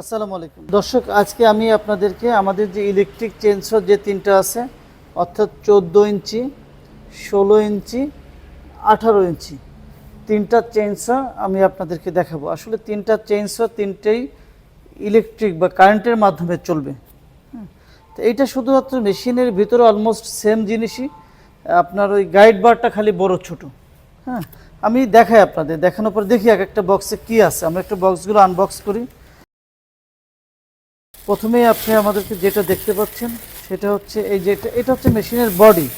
আসসালামু আলাইকুম। দর্শক, আজকে আমি আপনাদেরকে আমাদের যে ইলেকট্রিক চেনসর যে তিনটা আছে, অর্থাৎ চোদ্দ ইঞ্চি, ষোলো ইঞ্চি, আঠারো ইঞ্চি, তিনটা চেনসর আমি আপনাদেরকে দেখাবো। আসলে তিনটা চেনসর তিনটেই ইলেকট্রিক বা কারেন্টের মাধ্যমে চলবে। তো এইটা শুধুমাত্র মেশিনের ভিতরে অলমোস্ট সেম জিনিসই, আপনার ওই গাইড বারটা খালি বড় ছোট। হ্যাঁ আমি দেখাই আপনাদের, দেখানোর পর দেখি এক একটা বক্সে কি আছে। আমরা একটা বক্সগুলো আনবক্স করি। প্রথমেই আপনি আমাদেরকে যেটা দেখতে পাচ্ছেন, সেটা হচ্ছে এই যে এটা- হচ্ছে মেশিনের বডি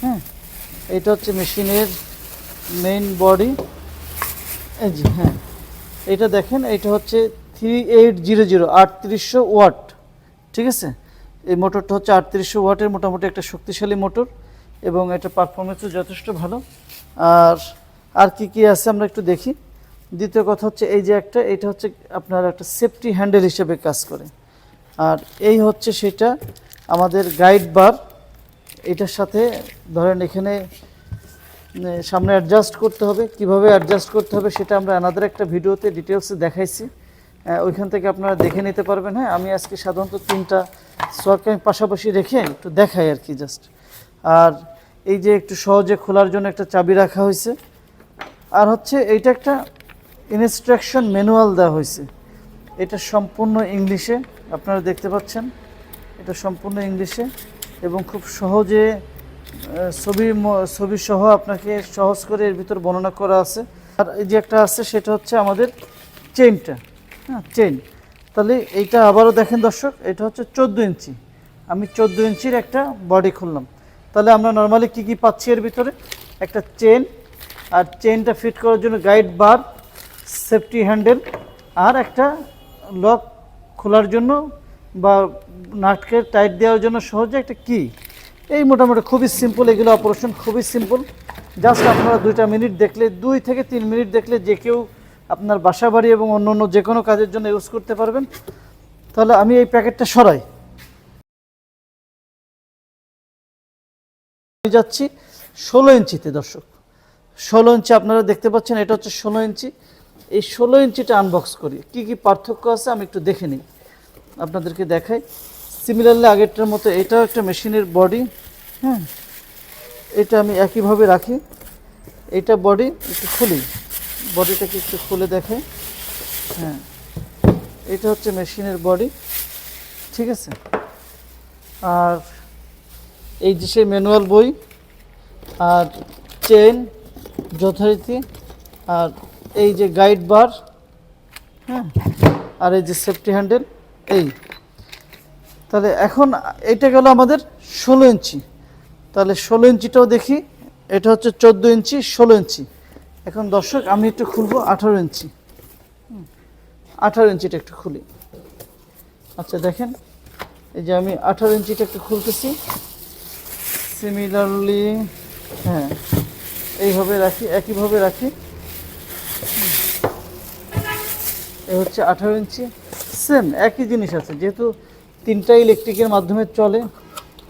হ্যাঁ এটা হচ্ছে মেশিনের মেইন বডি। এই যে হ্যাঁ। এটা দেখেন, এটা হচ্ছে থ্রি এইট জিরো জিরো আটত্রিশশো ওয়াট, ঠিক আছে? এই মোটরটা হচ্ছে আটত্রিশশো ওয়াটের মোটামুটি একটা শক্তিশালী মোটর এবং এটা পারফরমেন্সও যথেষ্ট ভালো। আর আর কি কি আছে আমরা একটু দেখি। দ্বিতীয় কথা হচ্ছে এই যে একটা, এটা হচ্ছে আপনার একটা সেফটি হ্যান্ডেল হিসেবে কাজ করে। আর এই হচ্ছে সেটা আমাদের গাইড বার এটার সাথে ধরেন এখানে সামনে অ্যাডজাস্ট করতে হবে। কীভাবে অ্যাডজাস্ট করতে হবে সেটা আমরা আনাদার একটা ভিডিওতে ডিটেলসে দেখাইছি। ওইখান থেকে আপনারা দেখে নিতে পারবেন। হ্যাঁ আমি আজকে সাধারণত তিনটা সোয়াকে আমি পাশাপাশি রেখে একটু দেখাই আর কি জাস্ট আর এই যে একটু সহজে খোলার জন্য একটা চাবি রাখা হয়েছে। আর হচ্ছে এইটা একটা ইনস্ট্রাকশন ম্যানুয়াল দেওয়া হয়েছে। এটা সম্পূর্ণ ইংলিশে আপনারা দেখতে পাচ্ছেন। এটা সম্পূর্ণ ইংলিশে এবং খুব সহজে ছবি ছবি সহ আপনাকে সহজ করে এর ভিতর বর্ণনা করা আছে। আর এই যে একটা আছে, সেটা হচ্ছে আমাদের চেনটা হ্যাঁ চেন তাহলে এইটা আবারও দেখেন দর্শক, এটা হচ্ছে চোদ্দ ইঞ্চি। আমি চোদ্দ ইঞ্চির একটা বডি খুললাম। তাহলে আমরা নর্মালি কি কি পাচ্ছি এর ভিতরে? একটা চেন আর চেনটা ফিট করার জন্য গাইড বার, সেফটি হ্যান্ডেল, আর একটা লক খোলার জন্য বা নাটকে টাইট দেওয়ার জন্য সহজে একটা কি এই মোটামুটি খুবই সিম্পল এগুলো অপারেশন খুবই সিম্পল জাস্ট আপনারা দুইটা মিনিট দেখলে, দুই থেকে তিন মিনিট দেখলে যে কেউ আপনার বাসা বাড়ি এবং অন্য অন্য যে কোনো কাজের জন্য ইউজ করতে পারবেন। তাহলে আমি এই প্যাকেটটা সরাই। আমি যাচ্ছি ষোলো ইঞ্চিতে, দর্শক। ষোলো ইঞ্চি আপনারা দেখতে পাচ্ছেন, এটা হচ্ছে ষোলো ইঞ্চি। এই ষোলো ইঞ্চিটা আনবক্স করি। কি কি পার্থক্য আছে আমি একটু দেখে নিই। আপনাদেরকে দেখাই। সিমিলারলি আগেরটার মতো এটাও একটা মেশিনের বডি হ্যাঁ? এটা আমি একইভাবে রাখি। এটা বডি একটু খুলি। বডিটাকে একটু খুলে দেখাই হ্যাঁ। এটা হচ্ছে মেশিনের বডি ঠিক আছে? আর এই যে সেই ম্যানুয়াল বই, আর চেন যথারীতি, আর এই যে গাইড বার হ্যাঁ। আর এই যে সেফটি হ্যান্ডেল এই। তাহলে এখন এটা গেল আমাদের ষোলো ইঞ্চি। তাহলে ষোলো ইঞ্চিটাও দেখি এটা হচ্ছে চোদ্দ ইঞ্চি ষোলো ইঞ্চি। এখন দর্শক আমি একটু খুলবো আঠারো ইঞ্চি। হুম, আঠারো ইঞ্চিটা একটু খুলি। আচ্ছা দেখেন এই যে আমি আঠারো ইঞ্চিটা একটু খুলতেছি। সিমিলারলি হ্যাঁ এইভাবে রাখি একইভাবে রাখি। এ হচ্ছে আঠারো ইঞ্চি। সেম, একই জিনিস আছে। যেহেতু তিনটাই ইলেকট্রিকের মাধ্যমে চলে,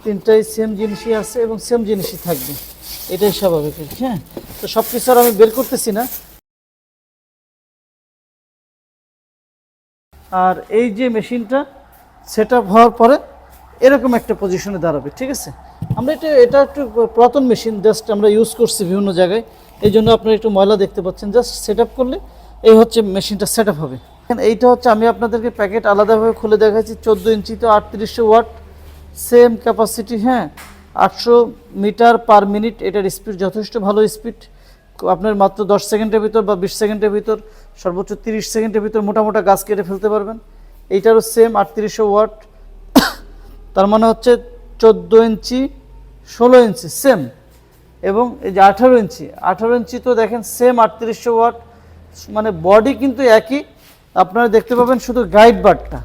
তিনটাই সেম জিনিসই আছে এবং সেম জিনিসই থাকবে। এটাই স্বাভাবিক হ্যাঁ? তো সব কিছু আর আমি বের করতেছি না। আর এই যে মেশিনটা সেট আপ হওয়ার পরে এরকম একটা পজিশনে দাঁড়াবে, ঠিক আছে? আমরা এটা এটা একটু পুরাতন মেশিন জাস্ট আমরা ইউজ করছি বিভিন্ন জায়গায়। এই জন্য আপনারা একটু ময়লা দেখতে পাচ্ছেন। জাস্ট সেট করলে এই হচ্ছে মেশিনটা সেট হবে। এইটা হচ্ছে আমি আপনাদেরকে প্যাকেট আলাদাভাবে খুলে দেখাচ্ছি, চোদ্দ ইঞ্চি তো আটত্রিশশো ওয়াট সেম ক্যাপাসিটি হ্যাঁ আটশো মিটার পার মিনিট এটার স্পিড যথেষ্ট ভালো স্পিড আপনার মাত্র দশ সেকেন্ডের ভিতর বা বিশ সেকেন্ডের ভিতর, সর্বোচ্চ তিরিশ সেকেন্ডের ভিতর মোটা মোটা গাছ কেটে ফেলতে পারবেন। এইটারও সেম আটত্রিশশো ওয়াট। তার মানে হচ্ছে চোদ্দ ইঞ্চি, ষোলো ইঞ্চি সেম এবং এই যে আঠারো ইঞ্চি আঠারো ইঞ্চি তো দেখেন সেম আটত্রিশশো ওয়াট। মানে বডি কিন্তু একই। আপনারা দেখতে পাবেন শুধু গাইড বারটা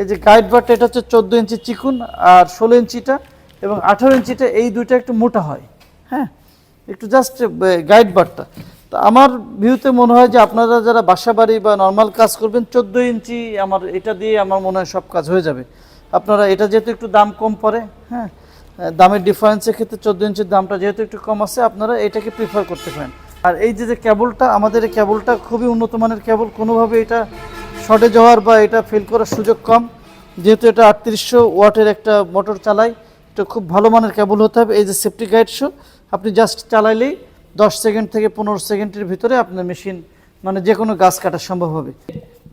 এই যে গাইড বারটা এটা হচ্ছে চোদ্দ ইঞ্চি চিকুন আর ষোলো ইঞ্চিটা এবং আঠারো ইঞ্চিটা এই দুইটা একটু মোটা হয়। হ্যাঁ একটু জাস্ট গাইড বারটা তো আমার ভিউতে মনে হয় যে আপনারা যারা বাসা বাড়ি বা নর্মাল কাজ করবেন, চোদ্দ ইঞ্চি আমার, এটা দিয়ে আমার মনে হয় সব কাজ হয়ে যাবে। আপনারা এটা যেহেতু একটু দাম কম পড়ে হ্যাঁ দামের ডিফারেন্সের ক্ষেত্রে চোদ্দ ইঞ্চির দামটা যেহেতু একটু কম আছে, আপনারা এটাকে প্রিফার করতে পারেন। আর এই যে যে কেবলটা আমাদের এই কেবলটা খুবই উন্নত মানের কেবল কোনোভাবে এটা শর্টেজ হওয়ার বা এটা ফেল করার সুযোগ কম। যেহেতু এটা আটত্রিশশো ওয়াটের একটা মোটর চালায় এটা খুব ভালো মানের কেবল হতে হবে। এই যে সেফটি গাইড শো আপনি জাস্ট চালাইলেই দশ সেকেন্ড থেকে পনেরো সেকেন্ডের ভিতরে আপনার মেশিন মানে যে কোনো গাছ কাটা সম্ভব হবে।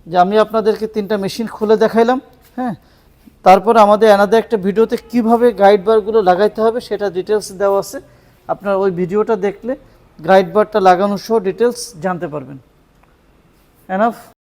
যে আমি আপনাদেরকে তিনটা মেশিন খুলে দেখাইলাম হ্যাঁ? তারপর আমাদের এনাদের একটা ভিডিওতে কীভাবে গাইড বারগুলো লাগাইতে হবে, সেটা ডিটেলস দেওয়া আছে। আপনার ওই ভিডিওটা দেখলে গাইড বারটা লাগানো সহ ডিটেলস জানতে পারবেন। এনাফ